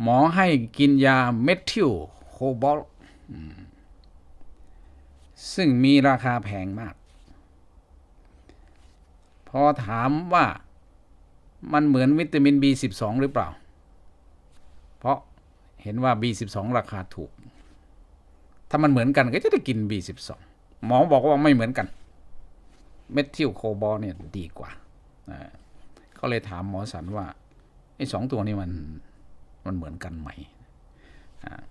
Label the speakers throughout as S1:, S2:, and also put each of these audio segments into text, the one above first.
S1: หมอให้กินยาเมทิลโคบอลซึ่งมีราคาแพงมาก พอถามว่ามันเหมือนวิตามิน B12 หรือเปล่า เพราะเห็นว่า B12 ราคาถูก ถ้ามันเหมือนกันก็จะได้กิน B12 หมอบอกว่าไม่เหมือนกัน เมทิลโคบอลเนี่ยดีกว่า ก็เลยถามหมอสันว่าไอ้สองตัวนี้มัน มันเหมือนกันไหมอ่า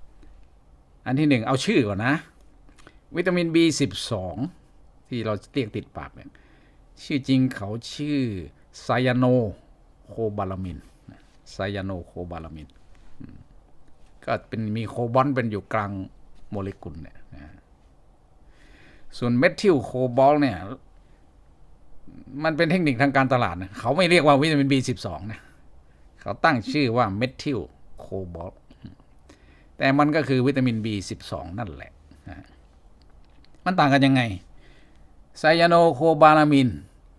S1: อันที่หนึ่งเอาชื่อก่อนนะ วิตามิน B12 ที่เราเรียกติดปากเนี่ยชื่อจริงเขาชื่อไซยาโนโคบาลามินไซยาโนโคบาลามิน ก็เป็นมีโคบอลเป็นอยู่กลางโมเลกุลเนี่ยส่วนเมทิลโคบอลเนี่ย มันเป็นเทคนิคทางการตลาดนะเขาไม่เรียกว่าวิตามิน B12 นะ เขาตั้งชื่อว่าเมทิล โคบอลต์แต่มันก็คือวิตามิน B12 นั่นแหละ มันต่างกันยังไง ไซยาโนโคบาลามิน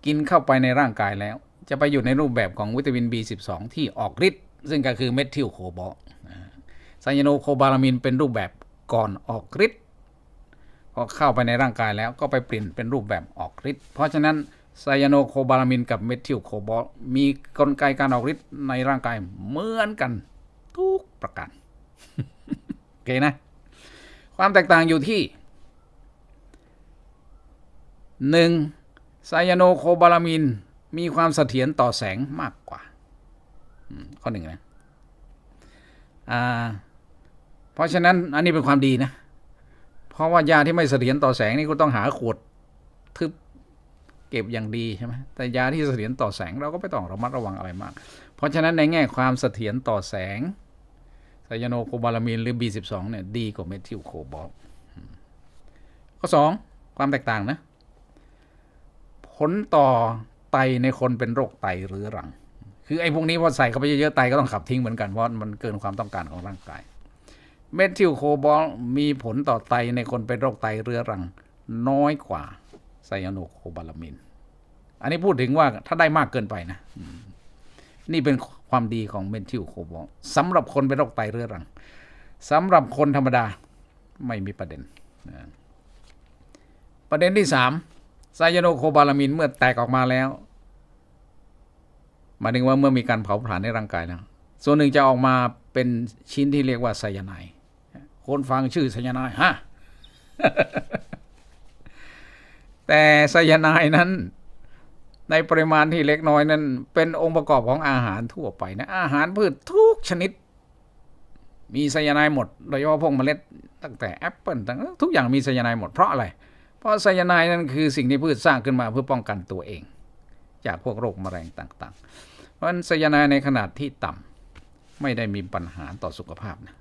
S1: กินเข้าไปในร่างกายแล้ว จะไปอยู่ในรูปแบบของวิตามิน B12 ที่ออกฤทธิ์ซึ่งก็คือเมทิลโคบอลต์ไซยาโนโคบาลามินเป็นรูปแบบก่อนออกฤทธิ์พอเข้าไปในร่างกายแล้วก็ไปเปลี่ยนเป็นรูปแบบออกฤทธิ์เพราะฉะนั้นไซยาโนโคบาลามินกับเมทิลโคบอลต์มีกลไกการออกฤทธิ์ในร่างกายเหมือนกัน ประการโอเคนะ ความแตกต่างอยู่ที่หนึ่งไซยาโนโคบาลามิน มีความเสถียรต่อแสงมากกว่าข้อหนึ่งนะเพราะฉะนั้นอันนี้เป็นความดีนะ เพราะว่ายาที่ไม่เสถียรต่อแสงนี่ก็ต้องหาขวดทึบเก็บอย่างดีใช่ไหมแต่ยาที่เสถียรต่อแสงเราก็ไม่ต้องระมัดระวังอะไรมาก เพราะฉะนั้นในแง่ความเสถียรต่อแสง ไซยาโนโคบาลามินหรือ B12 เนี่ยดีกว่าเมทิลโคบอลข้อสองความแตกต่างนะ ผลต่อไตในคนเป็นโรคไตเรื้อรัง คือไอ้พวกนี้พอใส่เข้าไปเยอะๆไตก็ต้องขับทิ้งเหมือนกัน เพราะมันเกินความต้องการของร่างกาย เมทิลโคบอลมีผลต่อไตในคนเป็นโรคไตเรื้อรัง น้อยกว่าไซยาโนโคบาลามินอันนี้พูดถึงว่าถ้าได้มากเกินไปนะ นี่เป็น ความดีของเมทิลโคบอลสำหรับคนเป็นโรคไตเรื้อรังสำหรับคนธรรมดาไม่มีประเด็น ประเด็นที่สามไซยาโนโคบาลามินเมื่อแตกออกมาแล้วหมายถึงว่าเมื่อมีการเผาผลาญในร่างกายแล้ว ส่วนหนึ่งจะออกมาเป็นชิ้นที่เรียกว่าไซยาไนคนฟังชื่อไซยาไนฮะแต่ไซยาไนนั้น ในปริมาณที่เล็กน้อยนั้น เป็นองค์ประกอบของอาหารทั่วไปนะ อาหารพืชทุกชนิด มีไซยาไนด์หมด โดยเฉพาะพวกเมล็ดตั้งแต่แอปเปิลตั้งทุกอย่างมีไซยาไนด์หมดเพราะอะไร เพราะไซยาไนด์นั้นคือสิ่งที่พืชสร้างขึ้นมาเพื่อป้องกันตัวเอง จากพวกโรคมะเร็งต่างๆ เพราะฉะนั้นไซยาไนด์ในขนาดที่ต่ำไม่ได้มีปัญหาต่อสุขภาพนะ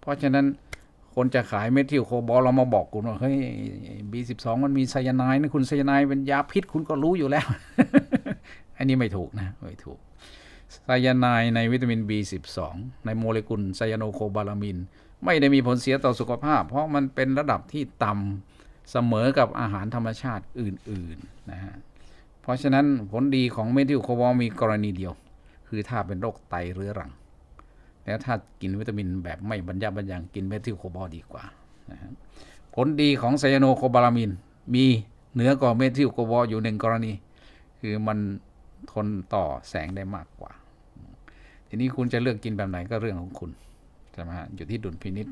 S1: เพราะฉะนั้น คนจะขายเมทิลโคบอลเรามาบอกคุณว่าเฮ้ย B12 มันมีไซยาไนด์นะคุณไซยาไนด์เป็นยาพิษคุณก็รู้อยู่แล้ว อันนี้ไม่ถูกนะไม่ถูกไซยาไนด์ในวิตามิน B12 ในโมเลกุลไซยาโนโคบาลามิน ไม่ได้มีผลเสียต่อสุขภาพ เพราะมันเป็นระดับที่ต่ำเสมอกับอาหารธรรมชาติอื่นๆนะฮะเพราะฉะนั้นผลดีของเมทิลโคบอลมีกรณีเดียว คือถ้าเป็นโรคไตเรื้อรัง แล้วถ้ากินวิตามินแบบไม่บรรยับบรรยังกินเมทิลโคบอลดีกว่านะฮะผลดีของไซยาโนโคบาลามิน มีเหนือกว่าเมทิลโคบอลอยู่หนึ่งกรณี คือมันทนต่อแสงได้มากกว่า ทีนี้คุณจะเลือกกินแบบไหนก็เรื่องของคุณใช่ไหมฮะอยู่ที่ดุลพินิษ